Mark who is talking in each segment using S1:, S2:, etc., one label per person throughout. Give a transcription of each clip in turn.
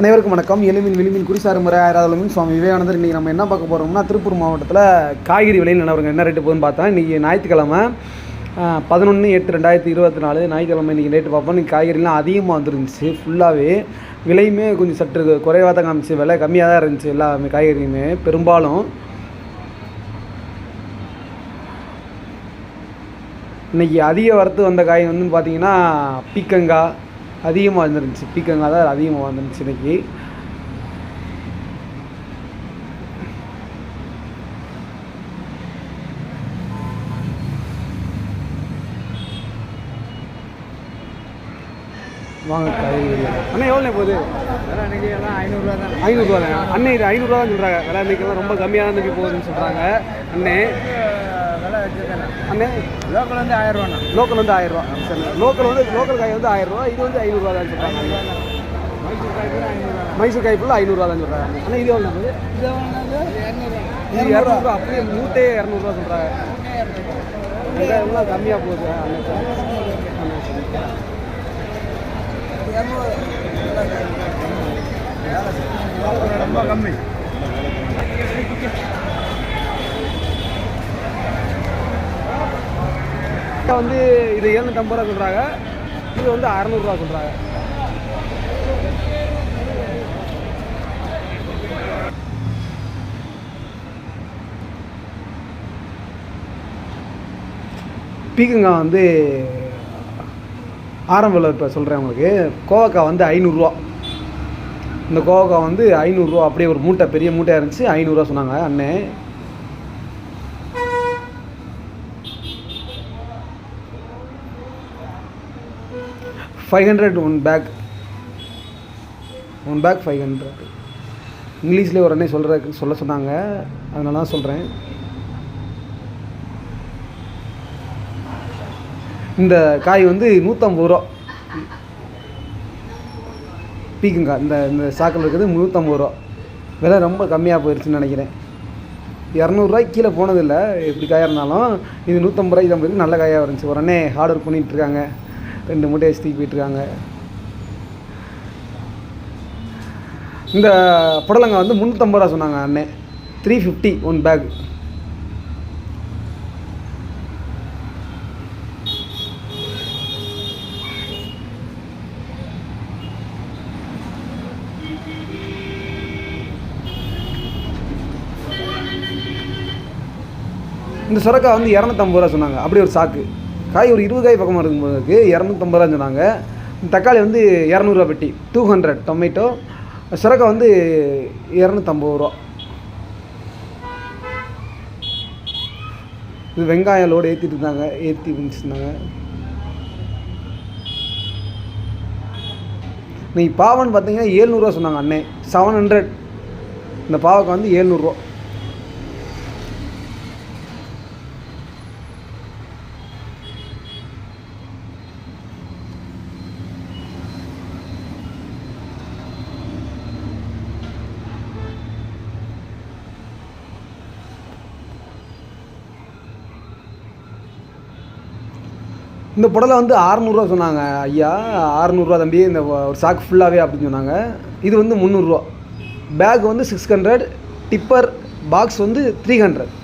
S1: அனைவருக்கும் வணக்கம். எலுமின் விளிமின் குடிசாறு முறை ஆயிரம் சுவாமி விவேகானந்தர். இன்றைக்கி நம்ம என்ன பார்க்க போகிறோம்னா திருப்பூர் மாவட்டத்தில் காய்கறி விலையில் நிலவரங்க என்ன ரேட்டு போகுதுன்னு பார்த்தா இன்றைக்கி ஞாயிற்றுக்கிழமை பதினொன்று எட்டு ரெண்டாயிரத்தி இருபத்தி நாலு ஞாயிற்றுக்கிழமை இன்றைக்கி ரேட்டு பார்ப்போம். இன்றைக்கி காய்கறிலாம் அதிகமாக வந்துருந்துச்சு ஃபுல்லாகவே விலையுமே கொஞ்சம் சற்று குறைவாக தான் காமிச்சு விலை கம்மியாக தான் இருந்துச்சு எல்லாமே காய்கறியுமே. பெரும்பாலும் இன்றைக்கி அதிக வரத்து வந்த காய் வந்து பார்த்திங்கன்னா பீக்கங்காய் அதிகமாக வந்துருந்துச்சு. பீக்கங்காய் தான் அதிகமாக வந்துருந்துச்சு இன்றைக்கி வாங்க அண்ணா எவ்வளோ போகுது?
S2: இன்னைக்கு ஐநூறுரூவா தான்.
S1: ஐநூறுரூவா தான். அண்ணே இது ஐநூறுரூவா தான் சொல்கிறாங்க விலை இன்னைக்கெல்லாம் ரொம்ப கம்மியாக தான் போகுதுன்னு சொல்கிறாங்க அண்ணே அண்ணே
S2: லோக்கல் வந்து ஆயிரம் ரூபாண்ணா
S1: லோக்கல் வந்து ஆயிரம் ரூபா சரி லோக்கல் வந்து லோக்கல் காய் வந்து ஆயிரம் ரூபா இது வந்து ஐநூறுரூவா தான் சொல்கிறாங்க
S2: மைசூர் காய்
S1: ஃபுல்லாக ஐநூறுரூவா தான் சொல்கிறாங்க அண்ணா இது எவ்வளோ போகுது
S2: இது இரநூறுவா
S1: இது இரநூறுவா. அப்படியே மூட்டையே இரநூறுவா சொல்கிறாங்க எவ்வளோ கம்மியாக போகுது.
S2: ரொம்ப கம்மி.
S1: வந்து இது எழுநூற்றம்பது ரூபா சொல்கிறாங்க இது வந்து அறநூறுவா சொல்கிறாங்க பீக்கங்காய் வந்து ஆரம்ப இப்போ சொல்கிறேன் உங்களுக்கு. கோவக்காய் வந்து ஐநூறுரூவா இந்த கோவக்காய் வந்து ஐநூறுரூவா அப்படியே ஒரு மூட்டை பெரிய மூட்டையாக இருந்துச்சு ஐநூறுரூவா சொன்னாங்க அண்ணே. Five hundred one pack one pack five hundred இங்கிலீஷ்லேயே ஒரு அண்ணே சொல்கிற சொல்ல சொன்னாங்க. அதனால தான் சொல்கிறேன் இந்த காய் வந்து நூற்றம்பது ரூபா. பீக்குங்காய் இந்த இந்த சாக்கில் இருக்கிறது நூற்றம்பது ரூபா. விலை ரொம்ப கம்மியாக போயிடுச்சுன்னு நினைக்கிறேன். இரநூறுவாய்க்கு கீழே போனதில்லை. எப்படி காயாக இருந்தாலும் இது நூற்றம்பது ரூபாய்க்கு தான் போயிருக்கு. நல்ல காயாக இருந்துச்சு. உடனே ஆர்டர் பண்ணிகிட்ருக்காங்க ரெண்டு மூட்டை வச்சு தூக்கி போயிட்டுருக்காங்க. இந்த புடலங்காய் வந்து முந்நூற்றம்பது ரூபா சொன்னாங்க அண்ணே. த்ரீ ஃபிஃப்டி ஒன் பேக் இந்த சுரக்காய் வந்து இரநூத்தம்பது ரூபா சொன்னாங்க. அப்படி ஒரு சாக்கு. காய் ஒரு இருபது காய் பக்கமாக இருக்கும்போதுக்கு இரநூத்தம்பது ரூபா சொன்னாங்க. தக்காளி வந்து இரநூறுவா பெட்டி டூ ஹண்ட்ரட் டொமேட்டோ சுரக்காய் வந்து இரநூத்தம்பது ரூபா இது வெங்காயம் லோடு ஏற்றிட்டு இருந்தாங்க ஏற்றி இருந்தாங்க. இன்னைக்கு பாவன் பார்த்தீங்கன்னா ஏழ்நூறுவா சொன்னாங்க அண்ணே. செவன் ஹண்ட்ரட் இந்த பாவக்கு வந்து ஏழ்நூறுவா. இந்த புடலை வந்து அறநூறுவா சொன்னாங்க ஐயா அறநூறுவா தம்பி இந்த ஒரு சாக்கு ஃபுல்லாகவே அப்படின்னு சொன்னாங்க. இது வந்து முந்நூறுரூவா பேக் வந்து சிக்ஸ் ஹண்ட்ரட் டிப்பர் பாக்ஸ் வந்து த்ரீ ஹண்ட்ரட்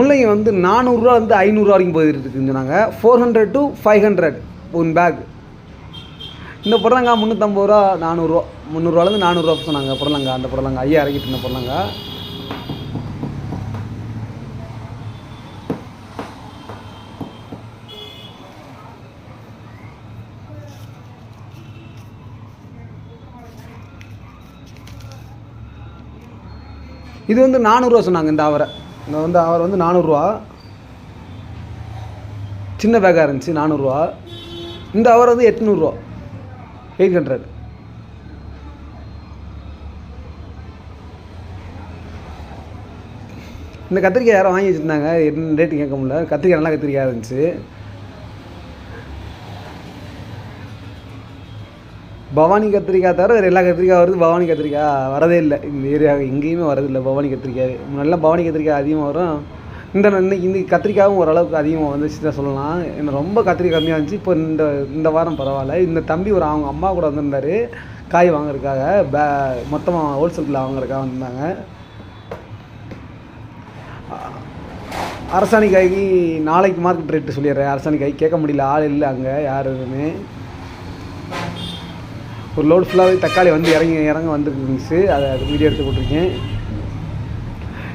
S1: முள்ளங்கி வந்து நானூறுரூவா வந்து ஐநூறுரூவா வரைக்கும் போயிட்டு இருக்குதுன்னு சொன்னாங்க four hundred to five hundred one pack இந்த புடலங்கா முந்நூற்றம்பது ரூபா நானூறுரூவா முந்நூறுரூவாலேருந்து நானூறுரூவா சொன்னாங்க. புடலங்கா அந்த புடலங்கா ஐயா இறக்கிட்டு இருந்த புடலங்கா. இது வந்து நானூறுரூவா சொன்னாங்க இந்த அவரை. இந்த வந்து அவர் வந்து நானூறுரூவா சின்ன பேக்காக இருந்துச்சு நானூறுரூவா இந்த அவர் வந்து எட்நூறுரூவா எயிட் ஹண்ட்ரட் இந்த கத்திரிக்காய் யாரும் வாங்கி வச்சுருந்தாங்க என்ன ரேட்டு கேட்க முடியல. கத்திரிக்காய் நல்லா கத்திரிக்காய் இருந்துச்சு. பவானி கத்திரிக்காய் தவிர வேறு எல்லா கத்திரிக்காய் வருது. பவானி கத்திரிக்காய் வரதே இல்லை. இந்த ஏரியா எங்கேயுமே வரதில்லை பவானி கத்திரிக்காய். நல்லா பவானி கத்திரிக்காய் அதிகமாக வரும். இந்த இன்னைக்கு இந்த கத்திரிக்காயும் ஓரளவுக்கு அதிகமாக வந்துச்சு தான் சொல்லலாம். எனக்கு ரொம்ப கத்திரிக்காய் கம்மியாக இருந்துச்சு. இப்போ இந்த இந்த வாரம் பரவாயில்ல. இந்த தம்பி ஒரு அவங்க அம்மா கூட வந்திருந்தாரு. காய் வாங்குறதுக்காக. பே மொத்தமாக ஹோல்சேலில் வாங்குறதுக்காக வந்திருந்தாங்க. அரசாணிக்காய்க்கு நாளைக்கு மார்க்கெட் ரேட்டு சொல்லிடுறேன். அரசாணிக்காய் கேட்க முடியல. ஆள் இல்லை அங்கே யாருமே ஒரு லோடு ஃபுல்லாகவே தக்காளி வந்து இறங்கி இறங்க வந்துருந்துச்சு அதை அது வீடியோ எடுத்து போட்டிருக்கேன்.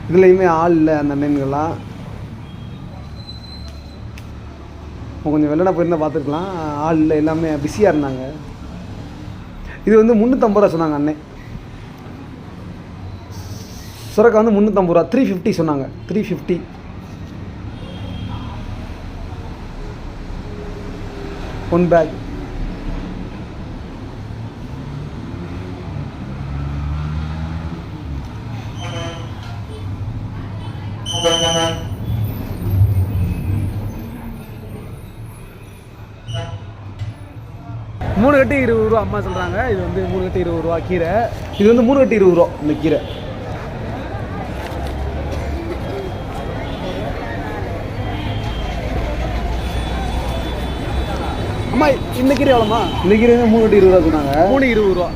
S1: இதுலேயுமே ஆள் இல்லை அந்த அண்ணன்கள்லாம். கொஞ்சம் வெள்ளனா போயிருந்தா பார்த்துருக்கலாம். ஆள் இல்லை எல்லாமே பிஸியாக இருந்தாங்க. இது வந்து முந்நூற்றம்பது ரூபா சொன்னாங்க அண்ணன் சுரக்கா வந்து முந்நூற்றம்பது ரூபா. த்ரீ ஃபிஃப்டி சொன்னாங்க. த்ரீ ஃபிஃப்டி ஒன் பேக் மூணு கட்டு இருபது ரூபா அம்மா சொல்கிறாங்க இது வந்து மூணு கட்டு இருபது ரூபா கீரை. இது வந்து மூணு கட்டு இருபது ரூபா இந்த கீரை. அம்மா இந்த கீரை எவ்வளோமா இந்த கீரை வந்து மூணு கட்டு இருபது ரூபா சொன்னாங்க.
S2: மூணு இருபது ரூபா.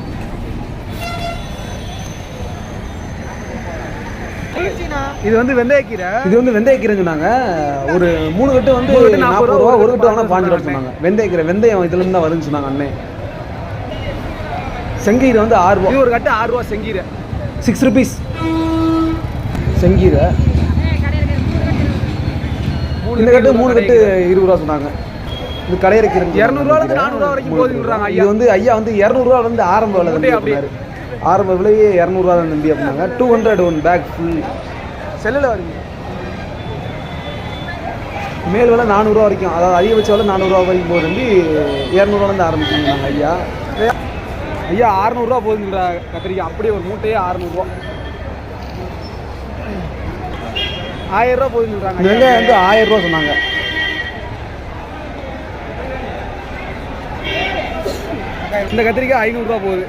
S1: இது வந்து வெந்தயக்கீரை இது வந்து வெந்தயக்கீரைன்னு சொன்னாங்க. ஒரு மூணு கட்டு வந்து நாற்பது ரூபா ஒரு கட்டு
S2: ஒரு
S1: பாஞ்சு ரூபா சொன்னாங்க. வெந்தயக்கீரை வெந்தயம் இதுலேருந்து தான் வருதுன்னு சொன்னாங்க அண்ணே. செங்கீரை வந்து ஆறு ரூபா.
S2: இது ஒரு கட்டு ஆறு ரூபா செங்கீரை.
S1: சிக்ஸ் ருபீஸ் செங்கீரை. இந்த கட்டு மூணு கட்டு இருபது ரூபா சொன்னாங்க. இது கடையிற கீரை
S2: இரநூறுவால இருந்து நானூறு ரூபா வரைக்கும் போகுதுன்றாங்க ஐயா.
S1: இது வந்து ஐயா வந்து இரநூறுவா வந்து ஆரம்ப விலை ஆரம்ப விலையே இரநூறுவா தான் தம்பி அப்படின்னாங்க. Two hundred one pack full
S2: செல்லில் வருங்க.
S1: மேல் விலை நானூறுரூவா வரைக்கும். அதாவது அதிகபட்ச விலை நானூறுரூவா வரைக்கும் போகுது தம்பி. இரநூறுவாலேருந்து ஆரம்பிச்சுருந்தாங்க ஐயா.
S2: ஐயா அறநூறுவா போகுதுன்றா கத்திரிக்காய் அப்படியே ஒரு மூட்டையே அறநூறுவா ஆயிரம் ரூபா சொல்றாங்க
S1: வெங்காயம் வந்து ஆயிரம் ரூபா சொன்னாங்க.
S2: இந்த கத்திரிக்காய் ஐநூறுரூவா போகுது.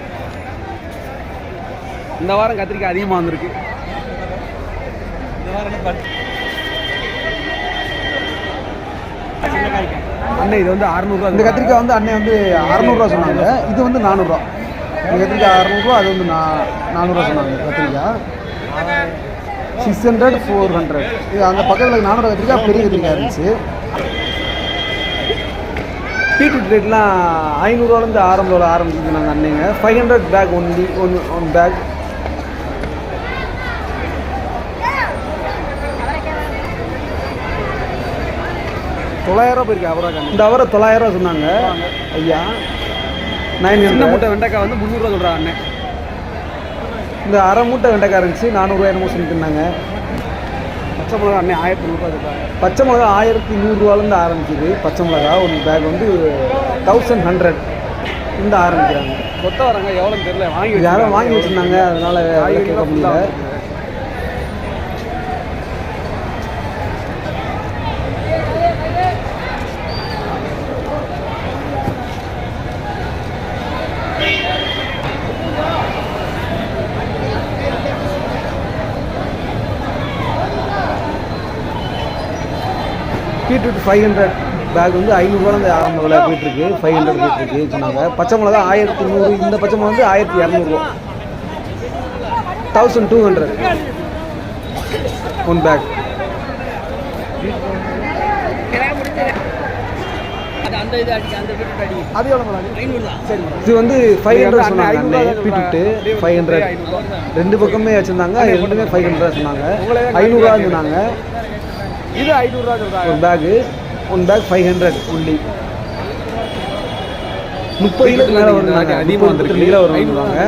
S2: இந்த வாரம் கத்திரிக்காய் அதிகமாக வந்திருக்கு. அண்ணே இது வந்து அறநூறுவா.
S1: இந்த கத்திரிக்காய் வந்து அண்ணன் வந்து அறநூறுவா சொன்னாங்க. இது வந்து நானூறுரூவா இந்த கத்திரிக்காய் அறநூறுவா அது வந்து நா நானூறுரூவா சொன்னாங்க கத்திரிக்காய். சிக்ஸ் ஹண்ட்ரட் ஃபோர் ஹண்ட்ரட் இது அந்த பக்கத்தில் நானூறு கத்திரிக்காய் பெரிய கத்திரிக்காய் இருந்துச்சு. பீட்ரூட் ரேட்லாம் ஐநூறுரூவாலேருந்து ஆரம்பத்தில் ஆரம்பிச்சிச்சு நாங்கள் அன்னைங்க five hundred pack only one one pack
S2: தொள்ளாயிரம் போயிருக்கு அவரா
S1: இந்த அவரை தொள்ளாயிரரூவா சொன்னாங்க. ஐயா நைன்
S2: சின்ன மூட்டை வெண்டைக்காய் வந்து முந்நூறுரூவா சொல்கிறாங்க அண்ணன்
S1: இந்த அரை மூட்டை வெண்டைக்காய் இருந்துச்சு நானூறுரூவா என்னமோ சொல்லிட்டு இருந்தாங்க.
S2: பச்சை மிளகா அண்ணன் ஆயிரத்தி நூறுரூவா
S1: பச்சை மிளகா ஆயிரத்தி நூறுரூவாலேருந்து ஆரம்பிக்குது. பச்சை மிளகா ஒரு பேக் வந்து தௌசண்ட் ஹண்ட்ரட் இந்த ஆரம்பிக்கிறாங்க.
S2: கொத்த வராங்க எவ்வளோன்னு தெரியல வாங்கி
S1: யாரும். வாங்கி வச்சுருந்தாங்க அதனால கேட்க முடியல. பீட்ரூட் ஃபைவ் ஹண்ட்ரட் பேக் வந்து ஐநூறுரூவாலேருந்து ஆரம்ப விலை போயிட்டுருக்கு. ஃபைவ் ஹண்ட்ரட் போயிட்டுருக்கு சொன்னாங்க. பச்சை மிளகா ஆயிரத்தி நூறு இந்த பச்சை மிளகா வந்து ஆயிரத்தி இரநூறுவா thousand two hundred one pack
S2: இது
S1: வந்து ஃபைவ் ஹண்ட்ரட் சொன்னாங்க
S2: ஐநூறுவா
S1: அண்ணே
S2: தான்
S1: ஃபைவ் ஹண்ட்ரட் ரெண்டு பக்கமே வச்சுருந்தாங்க ரெண்டுமே ஃபைவ் ஹண்ட்ரட் சொன்னாங்க. ஐநூறுரூவா சொன்னாங்க.
S2: இது ஐநூறுரூவா சொல்கிறாங்க
S1: ஒரு pack one pack five hundred only முப்பது கிலோக்கு மேலே
S2: அதிகமா
S1: அதிகமாக
S2: வந்திருக்கு.
S1: கிலோ
S2: ஐநூறுவா
S1: வருவாங்க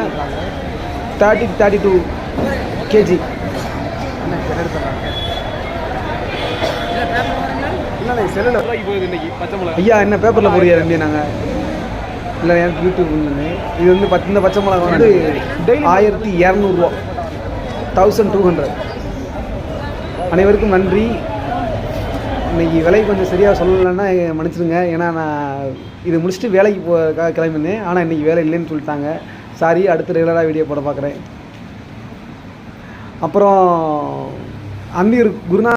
S1: தேர்ட்டி தேர்ட்டி டூ கேஜி ஐயா என்ன பேப்பரில் போறியா தம்பி நாங்கள் இல்லை எனக்கு யூடியூப் இது வந்து பத்து இந்த பச்சை மிளகா வந்து ஆயிரத்தி இரநூறுவா தௌசண்ட் டூ ஹண்ட்ரட் அனைவருக்கும் நன்றி. இன்னைக்கு விலை கொஞ்சம் சரியாக சொல்லலைன்னா மன்னிச்சிடுங்க. ஏன்னா நான் இது முடிச்சுட்டு வேலைக்கு போ கிளம்பினேன். ஆனால் இன்னைக்கு வேலை இல்லைன்னு சொல்லிட்டாங்க. சாரி அடுத்து ரெகுலராக வீடியோ போட பார்க்குறேன் அப்புறம் அந்தியூர் குருநா